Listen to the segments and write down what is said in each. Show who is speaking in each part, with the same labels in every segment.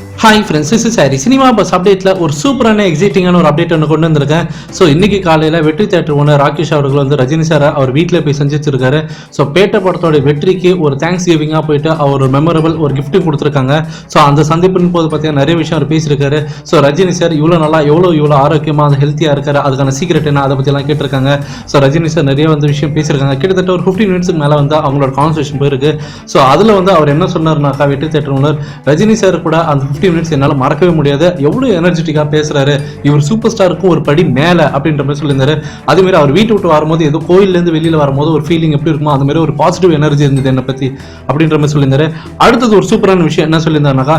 Speaker 1: you. Hi friends is sorry cinema buzz அப்டேட்டில் ஒரு சூப்பரான எக்ஸைட்டிங்கான ஒரு அப்டேட் ஒன்று கொண்டு வந்திருக்கேன். ஸோ இன்றைக்கி காலையில் வெற்றி தேட்டர் ஒன்று ராகேஷ் அவர்கள் வந்து ரஜினி சாரை அவர் வீட்டில் போய் செஞ்சுருக்காரு ஸோ பேட்ட படத்தோட வெற்றிக்கு ஒரு தேங்க்ஸ் கிவிங்காக போயிட்டு அவர் ஒரு மெமரபிள் ஒரு கிஃப்ட்டு கொடுத்துருக்காங்க. ஸோ அந்த சந்திப்பின் போது பார்த்தீங்கன்னா நிறைய விஷயம் அவர் பேசியிருக்காரு. ஸோ ரஜினி சார் இவ்வளோ நல்லா எவ்வளோ இவ்வளோ ஆரோக்கியமாக அந்த ஹெல்த்தியாக இருக்காரு அதுக்கான சீக்ரெட் என்ன அதை பற்றிலாம் கேட்டிருக்காங்க. ஸோ ரஜினி சார் நிறைய வந்து விஷயம் பேசியிருக்காங்க. கிட்டத்தட்ட ஒரு ஃபிஃப்டீன் மினிட்ஸ்க்கு மேலே வந்து அவங்களோட கான்வர்சேஷன் போயிருக்கு. ஸோ அதில் வந்து அவர் என்ன சொன்னார்னாக்கா வெற்றி தேட்டர் ஒன்று ரஜினி சார் கூட அந்த 15 மினிட்ஸ் என்னால் மறக்கவே முடியாது. எவ்வளோ எனர்ஜெட்டிக்காக பேசுறாரு. இவர் சூப்பர் ஸ்டாருக்கும் ஒரு படி மேலே அப்படின்ற மாதிரி சொல்லியிருந்தாரு. அதுமாரி அவர் வீட்டு விட்டு வரும்போது ஏதோ கோயிலேருந்து வெளியில் வரும்போது ஒரு ஃபீலிங் எப்படி இருக்குமோ அந்த மாதிரி ஒரு பாசிட்டிவ் எனர்ஜி இருந்தது என்னை பற்றி அப்படின்ற மாதிரி சொல்லியிருந்தாரு. அடுத்தது ஒரு சூப்பரான விஷயம் என்ன சொல்லியிருந்தாருனாக்கா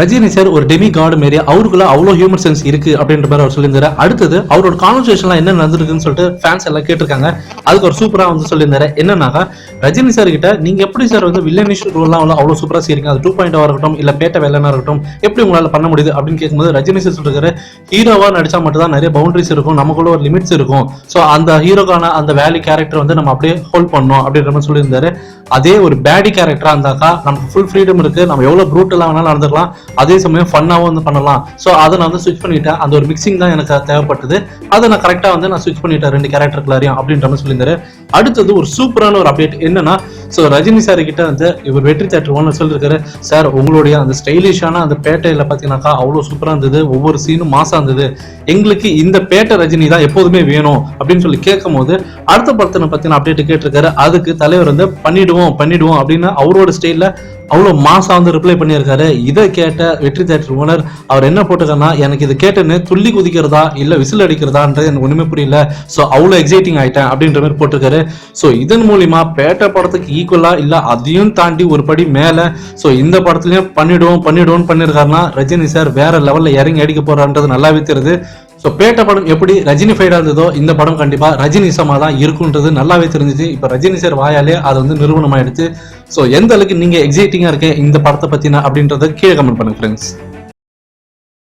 Speaker 1: ரஜினி சார் ஒரு டெமி கார்டு மாரி அவருக்குள்ள அவ்வளோ ஹியூமன் சென்ஸ் இருக்கு அப்படின்ற மாதிரி அவர் சொல்லியிருந்தாரு. அடுத்தது அவரோட கான்வர்சேஷன்லாம் என்ன நடந்திருக்குன்னு சொல்லிட்டு ஃபேன்ஸ் எல்லாம் கேட்டிருக்காங்க. அதுக்கு ஒரு சூப்பரா வந்து சொல்லியிருந்தாரு. என்னன்னாக்கா ரஜினி சார் கிட்ட நீங்க எப்படி சார் வந்து வில்லனிஷ் ரோல்லாம் வந்து அவ்வளோ சூப்பரா செய்றீங்க? அது டூ பாயிண்ட் இருக்கட்டும் இல்லை பேட்ட வேலைனா இருக்கட்டும் எப்படி உங்களால பண்ண முடியுது அப்படின்னு கேட்கும்போது ரஜினி சார் சொல்லிருக்காரு ஹீரோவாக நடிச்சா மட்டும் தான் நிறைய பவுண்டரிஸ் இருக்கும் நமக்குள்ள ஒரு லிமிட்ஸ் இருக்கும். ஸோ அந்த ஹீரோக்கான அந்த வேலி கேரக்டர் வந்து நம்ம அப்படியே ஹோல்ட் பண்ணோம் அப்படின்ற மாதிரி சொல்லியிருந்தாரு. அதே ஒரு பேடி கேரக்டராக இருந்தாக்கா நமக்கு ஃபுல் ஃப்ரீடம் இருக்கு. நம்ம எவ்வளோ ப்ரூட்டெல்லாம் வேணாலும் நடந்துக்கலாம். அதே சமயம் ஃபன்னாகவும் வந்து பண்ணலாம். ஸோ அதை நான் வந்து ஸ்விட்ச் பண்ணிட்டேன். அந்த ஒரு மிக்சிங் தான் எனக்கு தேவைப்பட்டது. அதை நான் கரெக்டாக வந்து நான் ஸ்விட்ச் பண்ணிட்டேன் ரெண்டு கேரக்டருக்குள்ளாரையும் அப்படின்ற மாதிரி சொல்லியிருந்தாரு. அடுத்தது ஒரு சூப்பரான ஒரு அப்டேட் என்னன்னா ஸோ ரஜினி சார் கிட்ட வந்து இவர் வெற்றி தேட்டர் ஒன்று சொல்லியிருக்காரு சார் உங்களுடைய அந்த ஸ்டைலிஷான அந்த பேட்டையில் பார்த்தீங்கன்னாக்கா அவ்வளோ சூப்பராக இருந்தது. ஒவ்வொரு சீனும் மாசாக இருந்தது. எங்களுக்கு இந்த பேட்டை ரஜினி தான் எப்போதுமே வேணும் அப்படின்னு சொல்லி கேட்கும் போது அடுத்த படத்தை பார்த்தீங்கன்னா அப்டேட் கேட்டிருக்காரு. அதுக்கு தலைவர் வந்து பண்ணிடுவோம் பண்ணிடுவோம் அப்படின்னு அவரோட ஸ்டைலில் அவ்வளோ மாசம் வந்து ரிப்ளை பண்ணியிருக்காரு. இதை கேட்ட வெற்றி தேட்டர் ஓனர் அவர் என்ன போட்டிருக்காருன்னா எனக்கு இது கேட்டேன்னு துள்ளி குதிக்கிறதா இல்லை விசில் அடிக்கிறதான்றது எனக்கு ஒன்றுமே புரியல. ஸோ அவ்வளோ எக்ஸைட்டிங் ஆயிட்டேன் அப்படின்ற மாதிரி போட்டிருக்காரு. ஸோ இதன் மூலியமா பேட்டை படத்துக்கு ஈக்குவலா இல்லை அதையும் தாண்டி ஒரு படி மேலே ஸோ இந்த படத்துலையும் பண்ணிடுவோம் பண்ணிடுவோம் பண்ணியிருக்காருன்னா ரஜினி சார் வேற லெவலில் இறங்கி அடிக்க போறான்றது நல்லாவே தெரியுது ஸோ பேட்ட படம் எப்படி ரஜினிஃபைடாக இருந்ததோ இந்த படம் கண்டிப்பாக ரஜினிசமாக தான் இருக்குன்றது நல்லாவே தெரிஞ்சுச்சு. இப்போ ரஜினி சார் வாயாலே அது வந்து நிறுவனம் ஆயிடுச்சு ஸோ எந்த அளவுக்கு நீங்கள் எக்ஸைட்டிங்காக இருக்கேன் இந்த படத்தை பற்றினா அப்படின்றத கீழே கமெண்ட் பண்ணுங்க ஃப்ரெண்ட்ஸ்